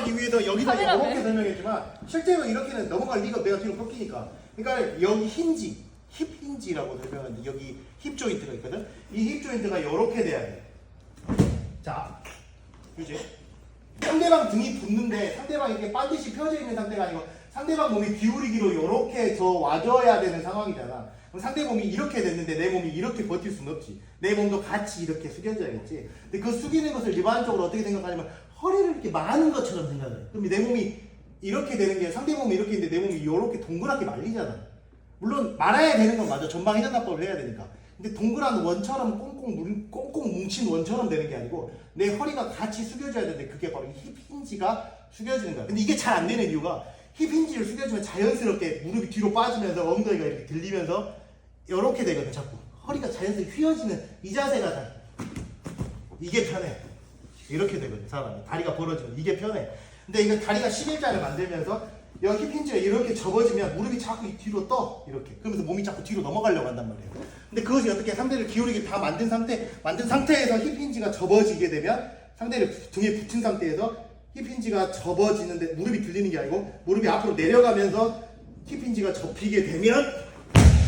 설명하기 위해서 여기다 카메라맨. 이렇게 설명했지만 실제로 이렇게는 넘어갈 리가 내가 뒤로 꺾이니까 그러니까 여기 힌지 힙 힌지라고 설명하는데 여기 힙 조인트가 있거든 이 힙 조인트가 이렇게 돼야 돼자 그지 상대방 등이 붙는데 상대방이 이렇게 반드시 펴져 있는 상태가 아니고 상대방 몸이 기울이기로 이렇게 저 와줘야 되는 상황이잖아. 그럼 상대 몸이 이렇게 됐는데 내 몸이 이렇게 버틸 수는 없지. 내 몸도 같이 이렇게 숙여져야겠지. 근데 그 숙이는 것을 일반적으로 어떻게 생각하냐면 허리를 이렇게 마는 것처럼 생각해. 그럼 내 몸이 이렇게 되는 게 상대 몸이 이렇게 있는데 내 몸이 이렇게 동그랗게 말리잖아. 물론 말아야 되는 건 맞아. 전방 회전납법을 해야 되니까. 근데 동그란 원처럼 꽁꽁 뭉, 꽁꽁 뭉친 원처럼 되는 게 아니고 내 허리가 같이 숙여져야 되는데 그게 바로 힙 힌지가 숙여지는 거야. 근데 이게 잘 안 되는 이유가 힙 힌지를 숙여주면 자연스럽게 무릎이 뒤로 빠지면서 엉덩이가 이렇게 들리면서 이렇게 되거든 자꾸. 허리가 자연스럽게 휘어지는 이 자세가 다 이게 편해. 이렇게 되거든 사람이 다리가 벌어지면 이게 편해. 근데 이거 다리가 11자를 만들면서 여기 힙 힌지가 이렇게 접어지면 무릎이 자꾸 이 뒤로 떠 이렇게 그러면서 몸이 자꾸 뒤로 넘어가려고 한단 말이에요. 근데 그것이 어떻게 상대를 기울이게 다 만든 상태 만든 상태에서 힙 힌지가 접어지게 되면 상대를 부- 등에 붙인 상태에서 힙 힌지가 접어지는데 무릎이 들리는 게 아니고 무릎이 앞으로 내려가면서 힙 힌지가 접히게 되면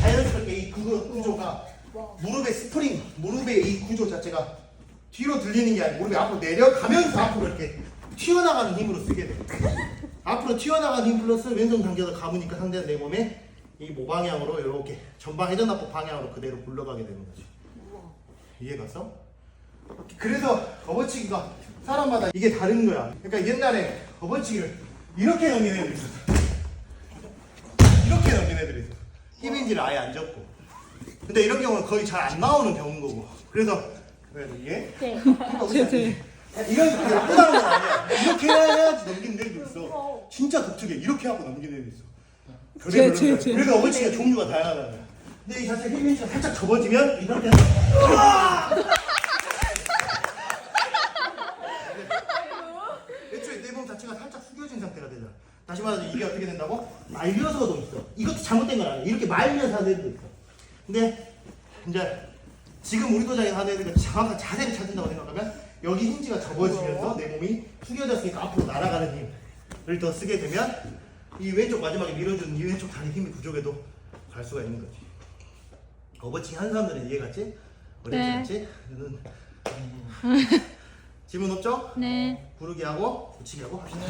자연스럽게 이 구- 구조가 무릎의 스프링 무릎의 이 구조 자체가 뒤로 들리는 게 아니고 무릎이 앞으로 내려가면서 앞으로 이렇게 튀어나가는 힘으로 쓰게 돼요. 앞으로 튀어나가는 힘 플러스 왼손 당겨서 감으니까 상대는 내 몸에 이 모방향으로 이렇게 전방 회전납법 방향으로 그대로 굴러가게 되는 거지. 이해갔어? 그래서 업어치기가 사람마다 이게 다른 거야. 그러니까 옛날에 업어치기를 이렇게 넘기는 애들이 있었어. 이렇게 넘기는 애들이 있어. 힘인지를 아예 안 접고. 근데 이런 경우는 거의 잘 안 나오는 경우인 거고. 그래서 그래서 이게 네. 이건 그렇게 나쁘다는 건 아니야. 이렇게 해야지 넘기는 애들도 있어. 진짜 독특해. 이렇게 하고 넘기는 애도 있어. 그래, 제, 제, 제. 그래서 어머치가 종류가 다양하다는 거야. 근데 이 자체 힐민지가 살짝 접어지면 이렇게 애초에 내 몸 자체가 살짝 숙여진 상태가 되잖아. 다시 말해서 이게 어떻게 된다고? 말려서도 있어. 이것도 잘못된 건 아니야. 이렇게 말면서 하는 애들도 있어. 근데 이제 지금 우리 도장에 하는 애들은 정확한 자세를 찾는다고 생각하면 여기 힌지가 접어지면서 내 몸이 숙여졌으니까 앞으로 날아가는 힘을 더 쓰게 되면 이 왼쪽 마지막에 밀어주는 이 왼쪽 다리 힘이 부족해도 갈 수가 있는 거지. 어버치기 하는 사람들은 이해갔지? 어렵지 네. 않지? 는 질문 없죠? 네. 구르기 하고 붙이기 하고 합시다.